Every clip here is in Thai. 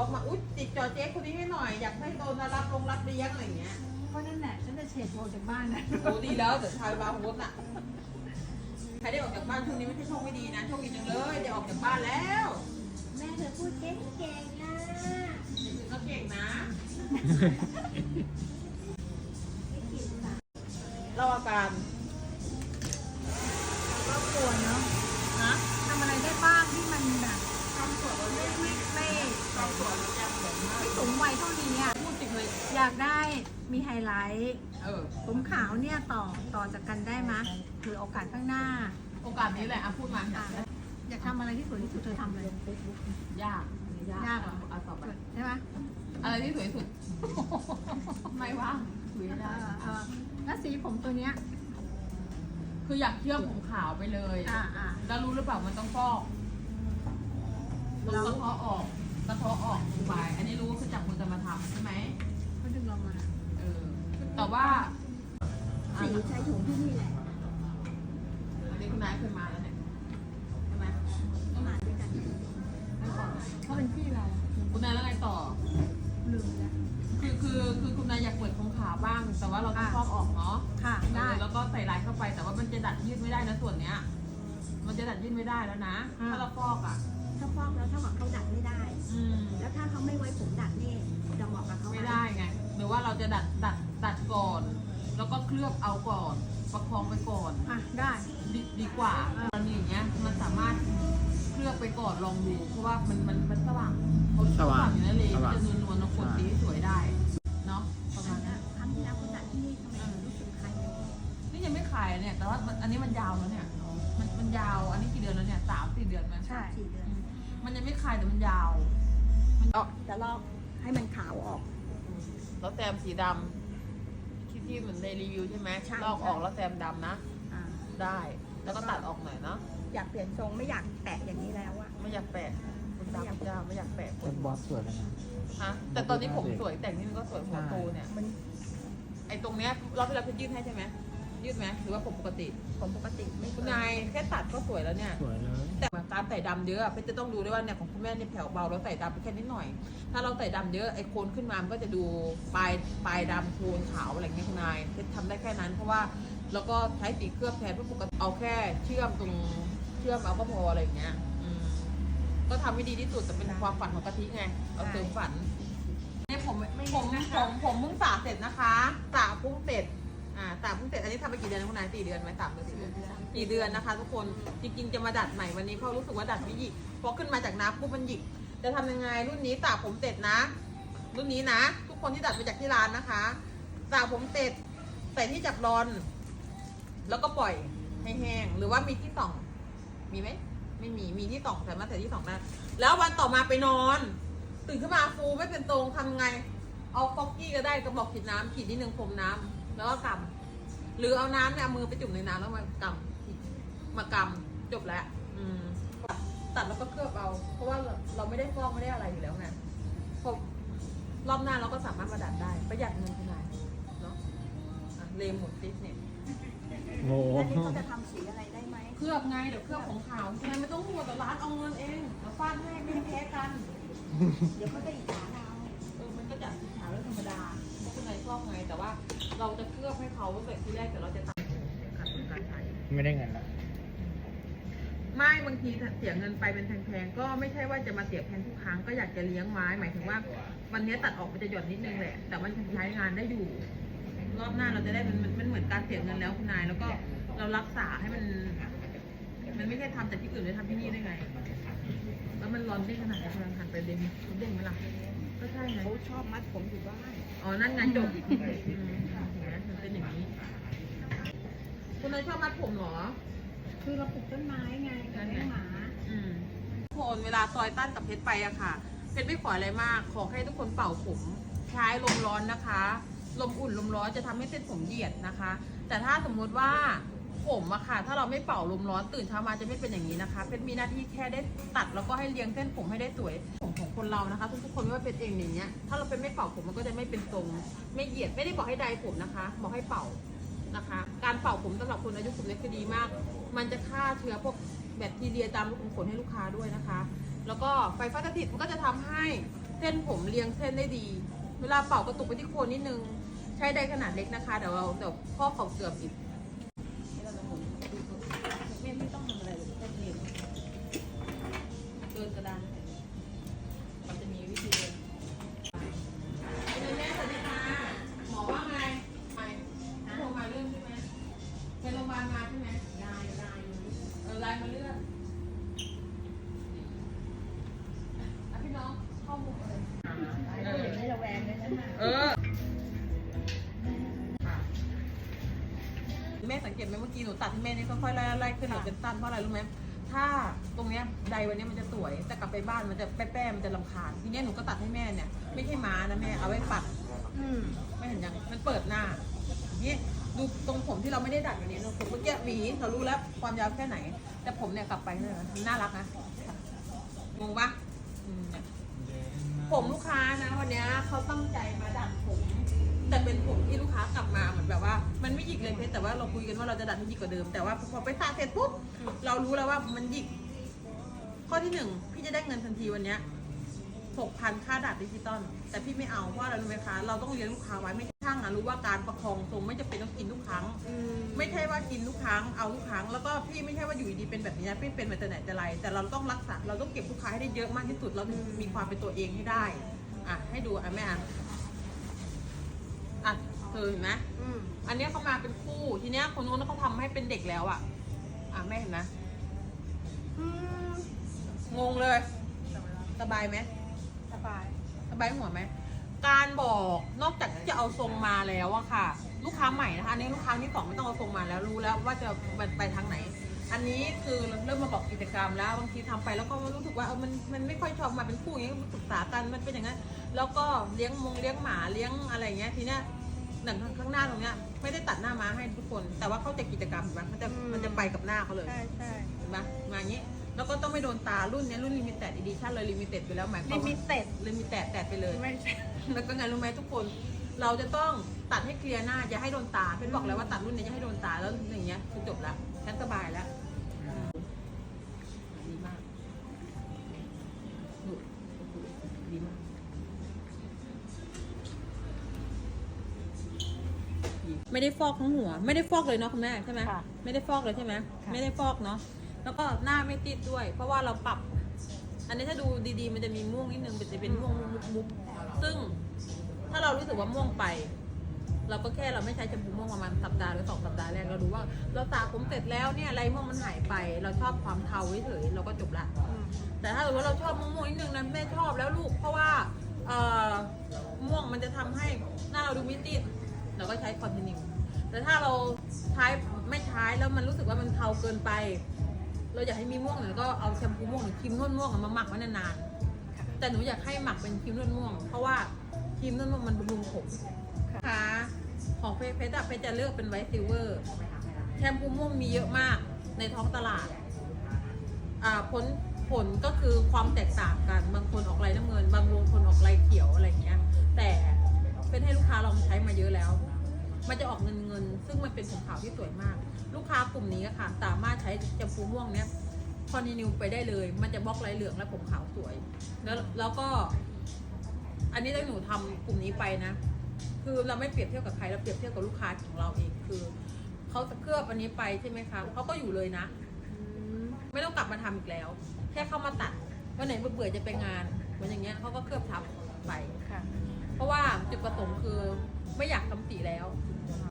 ล็อกมา อุ้ยติดจอเจ๊คนนี้ให้หน่อย อยากให้โดนรับลงรับเลี้ยงอะไรอย่างเงี้ยเพราะนั่นแหละฉันจะเฉดโบจากบ้านนะโอ้ดีแล้วเดี๋ยวทายบาร์โฮสอะใครได้ออกจากบ้านช่วงนี้ไม่ใช่โชคไม่ดีนะโชคดีจังเลยได้ออกจากบ้านแล้วแม่เธอพูดเก่งเก่งๆนะถึงก็เก่งนะ เราอาการ ครอบครัวเนาะ ฮะ ทำอะไรได้บ้างที่มันแบบ ทำ สวนเราไม่ไม่ไม่สวยไม่สูงวัยเท่านี้อะ พูดจริงเลย อยากได้มีไฮไลท์เออ ผมขาวเนี่ยต่อต่อจากกันได้ไหมคือโอกาสข้างหน้าโอกาสนี้แหละอะพูดมาอะอยากทำอะไรที่สวยที่สุดเธอทำเลย ยากยากเหรอ เอาต่อไปใช่ไหมอะไรที่สวยที่สุด ไม่ว่าคุยไม่เอได้อเออแล้วสีผมตัวเนี้ยคืออยากเชื่อมผมขาวไปเลยอ่าอ่าแล้วรู้หรือเปล่ามันต้องฟอก ลงแล้วกระเทาะออกกระเทาะออกลงไปอันนี้รู้ว่าคือจับมือกันมาทำใช่ไหมก็ดึงลงมาเออแต่ว่าสีใช้ถุงที่นี่แหละอันนี้คุณนายเคยมาแล้วเนี่ยใช่ไหมมาด้วยกันเพราะเป็นพี่เราคุณนายแล้วไงต่อลืมแล้วคือคือคือคุณนายอยากเปิดผมขาวบ้าง แต่ว่าเราต้องฟอกออกเนาะค่ะได้เออแล้วก็ใส่ลายเข้าไปแต่ว่ามันจะดัดยืดไม่ได้นะส่วนเนี้ย มันจะดัดยืดไม่ได้แล้วนะ ถ้าเราฟอกอะ ถ้าฟอกแล้วเท่ากับเขาดัดไม่ได้ อืมแล้วถ้าเขาไม่ไว้ผมดัดนี่จะเหมาะกับเขาหไม่ได้ไงหรือว่าเราจะดัดดัดดัดก่อน แล้วก็เคลือบเอาก่อน ประคองไปก่อน อะได้ ดีดีกว่าตอนนี้อย่างเงี้ยมันสามารถเคลือบไปก่อนลองดู เพราะว่ามันมันมันสว่างเขาสว่างอยู่นั่นเลยสว่าง จะนวลนวลๆแล้วกดสีให้สวยได้เนาะประมาณนั้นครั้งที่แล้วเขาดัดที่นี่ทำไมถึงรู้สึกคันอยู่นี่ยังไม่ขายอะเนี่ยแต่ว่ามันอันนี้มันยาวแล้วเนี่ยมันมันยาวอันนี้กี่เดือนแล้วเนี่ยสามสี่เดือนไหม ใช่ สี่เดือนอื มมันยังไม่คลายแต่มันยาว มันออกจะลอกให้มันขาวออก แล้วแซมสีดำที่ที่เหมือนในรีวิวใช่ไหมใช่ลอกออกแล้วแซมดำนะอ่าได้ แล้วก็ตัดออกหน่อยเนาะ อยากเปลี่ยนทรงไม่อยากแตะอย่างนี้แล้วอะไม่อยากแปะคุณดำคุณดำไม่อยากแปะเป็นบอสสวยเลยนะ ฮะ แต่ตอนนี้ผมสวยแต่งนี่มันก็สวยหัวโตเนี่ย มันไอ้ตรงเนี้ยรอบที่เราเพชรยืดให้ใช่ไหม ยืดไหมหรือว่าผมปกติ ผมปกติไม่คุณนายแค่ตัดก็สวยแล้วเนี่ย สวยเลยแต่การใส่ดำเยอะอะเพชรจะต้องดูด้วยว่าเนี่ยของคุณแม่เนี่ยแผ่วเบาแล้วใส่ดำไปแค่นิดหน่อย ถ้าเราใส่ดำเยอะไอ้โคนขึ้นมามันก็จะดูปลายปลายดำโคนขาวอะไรอย่างเงี้ยคุณนายเพชรทำได้แค่นั้นเพราะว่าแล้วก็ใช้สีเคลือบแทนเพราะปกติเอาแค่เชื่อมตรงเชื่อมเอาก็พออะไรอย่างเงี้ยอืมก็ทำให้ดีที่สุดแต่เป็นความฝันของกะทิไงเอาเติมฝันเนี่ยผมผมผมผมเพิ่งสระเสร็จนะคะสระเพุ่งเสร็จ อ่าสามเพิ่งเสร็จอันนี้ทำไปกี่เดือนนะคุณนายสี่เดือนไหมสามเดือนสี่เดือนสี่เดือนนะคะ ทุกคนจริงๆจะมาดัดใหม่วันนี้เพราะรู้สึกว่าดัดไม่หยิกพอขึ้นมาจากน้ำปุ๊บมันหยิกจะทำยังไงรุ่นนี้สระผมเสร็จนะ รุ่นนี้นะ ทุกคนที่ดัดมาจากที่ร้านนะคะสระผมเสร็จใส่ที่จับรอน แล้วก็ปล่อยให้แห้งหรือว่ามีที่ส่อง มีไหมไม่มีมีที่ส่องสามารถใส่ที่ส่องได้แล้ววันต่อมาไปนอน ตื่นขึ้นมาฟูไม่เป็นตรงทำไงเอาฟอกกี้ก็ได้กระบอกฉีดน้ำฉีดนิดนึงพรมน้ำ แล้วก็กำหรือเอาน้ำเนี่ยเอามือไปจุ่มในน้ำแล้วมากำมากำจบแล้วอืมตัดแล้วก็เคลือบเอา เพราะว่าเราเราไม่ได้ฟอกไม่ได้อะไรอยู่แล้วไงพอรอบหน้าเราก็สามารถมาดัดได้ ประหยัดเงินคุณนายเนาะอะเลมหมดติ๊กเนี่ยโง่แล้วนี่เขาจะทำสีอะไรได้ไหมเคลือบไงเดี๋ยวเคลือบของขาวคุณนายไม่ต้องห่วงแต่ร้านเอาเงินเองเดี๋ยวฟาดให้ไม่ได้แพ้กัน เดี๋ยวเขาจะอิจ เราจะเคลือบให้เขาตั้งแต่ที่แรกแต่เราจะตัดขาดทุนการใช้ ไม่ได้เงินละไม่บางทีเสียเงินไปเป็นแพงๆก็ไม่ใช่ว่าจะมาเสียแพงทุกครั้งก็อยากจะเลี้ยงไว้หมายถึงว่า วันนี้ตัดออกมันจะหย่อนนิดนึงแหละ แต่มันใช้งานได้อยู่ รอบหน้าเราจะได้มันมันมันเหมือนการเสียเงินแล้วคุณนาย แล้วก็เรารักษาให้มัน มันไม่ใช่ทำแต่ที่อื่นเลยทำที่นี่ได้ไง แล้วมันร้อนได้ขนาดไหนพลังหันไปเด้งเด้งไหมล่ะก็ใช่ไงเขาชอบมัดผมอยู่บ้านอ๋อนั่นไงจบอืม เห็นไหมมันเป็นอย่างนี้คุณนายชอบมัดผมเหรอ คือเราปลูกต้นไม้ไงกับเลี้ยงหมา อืมทุกคนเวลาซอยตั้นกับเพชรไปอะค่ะ เพชรไม่ขออะไรมาก ขอให้ทุกคนเป่าผม ใช้ลมร้อนนะคะ ลมอุ่นลมร้อนจะทำให้เส้นผมเหยียดนะคะ แต่ถ้าสมมุติว่าผมอะค่ะ ถ้าเราไม่เป่าลมร้อนตื่นเช้ามาจะไม่เป็นอย่างนี้นะคะ เพชรมีหน้าที่แค่ได้ตัดแล้วก็ให้เลี้ยงเส้นผมให้ได้สวยผมของ คนเรานะคะทุกๆคนไม่ว่าเป็นเองอย่างเงี้ยถ้าเราเป็นไม่เป่าผมมันก็จะไม่เป็นทรงไม่เหยียดไม่ได้บอกให้ใดผมนะคะบอกให้เป่านะคะ การเป่าผมสำหรับคนอายุผมเล็กคือดีมาก มันจะฆ่าเชื้อพวกแบคทีเรียตามรูขุมขนให้ลูกค้าด้วยนะคะ แล้วก็ไฟฟ้าสถิตมันก็จะทำให้เส้นผมเรียงเส้นได้ดี เวลาเป่ากระตุกไปที่โคนนิดนึง ใช้ไดขนาดเล็กนะคะเดี๋ยวเราเดี๋ยวพ่อเขาเสื่อมอีก กตไหมเมื่อกี้หนูตัดให้แม่นี่ค่อยๆไล่ไล่ขึ้นหนูเป็นสั้นเพราะอะไรรู้ไหมถ้าตรงเนี้ยใดวันเนี้ยมันจะสวยแต่กลับไปบ้านมันจะแป้ๆมันจะลำคาญทีเนี้ยหนูก็ตัดให้แม่เนี่ย ไม่ใช่ม้านะแม่เอาไว้ปัดอืมไม่เห็นยังมันเปิดหน้านี่ดูตรงผมที่เราไม่ได้ดัดอย่างนี้นะผมเมื่อกี้หวีเรารู้แล้วความยาวแค่ไหน แต่ผมเนี่ยกลับไปเนี่ยนะน่ารักนะงงปะอืมเนี่ยผมลูกค้านะวันเนี้ยเขาตั้งใจมาดัดผม แต่เป็นผมที่ลูกค้ากลับมาเหมือนแบบว่า มันไม่หยิกเลยเพชรแต่ว่าเราคุยกันว่าเราจะดัดให้หยิกกว่าเดิมแต่ว่าพอไปสระเสร็จปุ๊บเรารู้แล้วว่ามันหยิก ข้อที่หนึ่งพี่จะได้เงินทันทีวันเนี้ยหกพันค่าดัดดิจิตอลแต่พี่ไม่เอาเพราะอะไรรู้ไหมคะเราต้องเลี้ยงลูกค้าไว้ไม่ใช่ช่างอะรู้ว่าการประคองทรงไม่จะเป็นต้องกินทุกครั้งอืมไม่ใช่ว่ากินทุกครั้งเอาทุกครั้งแล้วก็พี่ไม่ใช่ว่าอยู่ดีๆเป็นแบบนี้นะพี่เป็นมาแต่ไหนแต่ไรแต่เราต้องรักษาเราต้องเก็บลูกค้าให้ได้เยอะมากที่สุดเราถึงมีความเป็นตัวเองให้ได้อะให้ดูอะแม่อะอะ เธอเห็นไหมอืมอันเนี้ยเขามาเป็นคู่ทีเนี้ยคนนู้นเขาทำให้เป็นเด็กแล้วอะ อะแม่เห็นไหมอืมงงเลย สบายไหมสบายสบายหัวไหมการบอกนอกจากที่จะเอาทรงมาแล้วอะค่ะ ลูกค้าใหม่นะคะอันนี้ลูกค้าที่สองไม่ต้องเอาทรงมาแล้วรู้แล้วว่าจะไปไปทางไหน อันนี้คือเริ่มมาบอกกิจกรรมแล้วบางทีทำไปแล้วก็รู้สึกว่าเออมันมันไม่ค่อยชอบมาเป็นคู่อย่างนี้ปรึกษากันมันเป็นอย่างนั้นแล้วก็เลี้ยงมงเลี้ยงหมาเลี้ยงอะไรอย่างเงี้ยทีเนี้ย หนังข้างหน้าตรงเนี้ยไม่ได้ตัดหน้าม้าให้ทุกคน แต่ว่าเขาจะกิจกรรมเห็นไหมมันจะมันจะไปกับหน้าเขาเลยใช่ใช่เห็นไหมมาอย่างนี้แล้วก็ต้องไม่โดนตารุ่นเนี้ยรุ่นลิมิเต็ดอีดิชั่นเลยลิมิเต็ดไปแล้วหมายควาลิมมิว่าเต็ดลิมิเต็ดแตดไปเลย ไม่ใช่ แล้วก็ไงรู้ไหมทุกคน เราจะต้องตัดให้เคลียร์หน้าอย่าให้โดนตาเป็นบอกแล้วว่าตัดรุ่นนี้จะให้โดนตาแล้วอย่างเงี้ยคือจบละฉันสบายแล้ว ไม่ได้ฟอกทั้งหัว ไม่ได้ฟอกเลยเนาะคุณแม่ใช่ไหมค่ะไม่ได้ฟอกเลยใช่ไหมค่ะไม่ได้ฟอกเนาะแล้วก็หน้าไม่ติดด้วย เพราะว่าเราปรับ อันนี้ถ้าดูดีๆ มันจะมีม่วงนิดนึงมันจะเป็นม่วงมุกๆซึ่ง ถ้าเรารู้สึกว่าม่วงไป เราก็แค่เราไม่ใช้แชมพูม่วงประมาณสัปดาห์หรือสองสัปดาห์แรกเราดูว่า เราตากผมเสร็จแล้วเนี่ยอะไรม่วงมันหายไป เราชอบความเทาเฉยๆเราก็จบละ อืม แต่ถ้าสมมติว่าเราชอบม่วงๆนิดนึงนะแม่ชอบแล้วลูก เพราะว่าเอ่อม่วงมันจะทำให้หน้าเราดูไม่ติด เราก็ใช้คอนติเนียแต่ถ้าเราใช้ไม่ใช้แล้วมันรู้สึกว่ามันเทาเกินไป เราอยากให้มีม่วงหน่อยก็เอาแชมพูม่วงหรือครีมนวดม่วงมาหมักไว้นานๆแต่หนูอยากให้หมักเป็นครีมนวดม่วง เพราะว่าครีมนวดม่วงมันบำรุงผมค่ะของเพชรเพชรเพชรจะเลือกเป็นไวท์ซิลเวอร์แชมพูม่วงมีเยอะมากในท้องตลาดอ่าผลผลก็คือความแตกต่างกัน บางคนออกลายน้ำเงิน บางวงคนออกลายเขียวอะไรเงี้ย แต่ เป็นให้ลูกค้าลองใช้มาเยอะแล้ว มันจะออกเงินเงิน ซึ่งมันเป็นผมขาวที่สวยมาก ลูกค้ากลุ่มนี้ค่ะ สามารถใช้แชมพูม่วงเนี้ยคอนตินียไปได้เลย มันจะบล็อกลายเหลืองและผมขาวสวย แล้วแล้วก็ อันนี้ถ้าหนูทำกลุ่มนี้ไปนะ คือเราไม่เปรียบเทียบกับใคร เราเปรียบเทียบกับลูกค้าของเราเอง คือเขาจะเคลือบอันนี้ไปใช่ไหมคะเขาก็อยู่เลยนะ ไม่ต้องกลับมาทำอีกแล้ว แค่เข้ามาตัดวันไหนเบื่อจะไปงานเหมือนอย่างเงี้ยเขาก็เคลือบทับไปค่ะ เพราะว่าจุดประสงค์คือไม่อยากทำสีแล้ว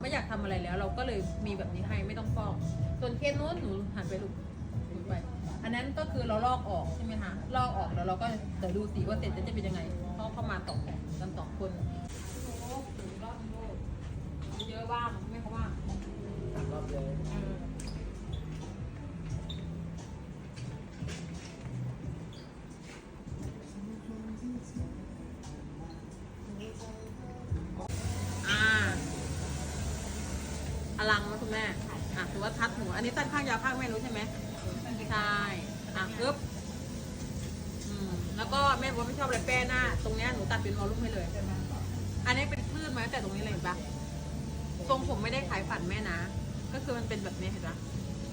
ไม่อยากทำอะไรแล้ว เราก็เลยมีแบบนี้ให้ไม่ต้องฟอก ส่วนเคสนู้นหนูหันไปลูกดูไป อันนั้นก็คือเราลอกออกใช่ไหมคะลอกออกแล้วเราก็เดี๋ยวดูสีว่าเสร็จจะเป็นยังไงเขาเข้ามาสองกันสองคนเยอะบ้างไม่เขาบ้างรอบเลย คุณแม่อะถือว่าทัดหัวอันนี้ตัดข้างยาวข้างแม่รู้ใช่ไหมใช่อะปึ๊บอืมแล้วก็แม่บอกว่าไม่ชอบอะไรแป้หน้า ตรงเนี้ยหนูตัดเป็นวอลลุ่มให้เลย อันนี้เป็นคลื่นมาตั้งแต่ตรงนี้เลยเห็นปะทรงผมไม่ได้ขายฝันแม่นะ ก็คือมันเป็นแบบนี้เห็นปะ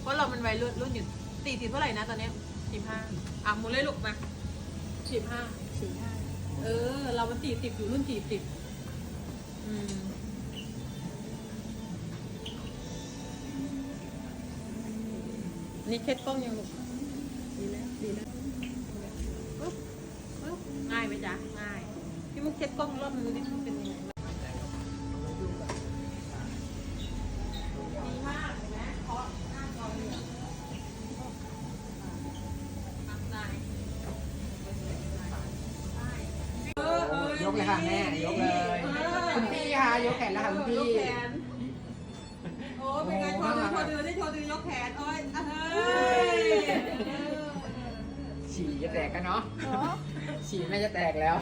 เพราะเรามันวัยรุ่นรุ่นอยู่สี่สิบเท่าไหร่นะตอนเนี้สิบห้าอะหมุนเลยลูกมาสิบห้าสี่ห้าเออ เรามันสี่สิบอยู่รุ่นสี่สิบอืม นี่เช็ดกล้องยังลูกดีแล้วดีแล้วปึ๊บปึ๊บง่ายไหมจ๊ะง่าย พี่มุกเช็ดกล้องรอบมือนี่มันเป็นยังไงบ้างดีมากเห็นไหมเคาะหน้าจอเหลืองทำได้เออเออยกเลยค่ะแม่ยกเลย คุณพี่ค่ะยกแขนแล้วค่ะคุณพี่ ยกแขน โอ้เป็นไงโชว์ดูโชว์ดูได้โชว์ดูยกแขนโอ้ยอะเฮ้ยฉี่จะแตกกันเนาะฉี่แม่จะแตกแล้ว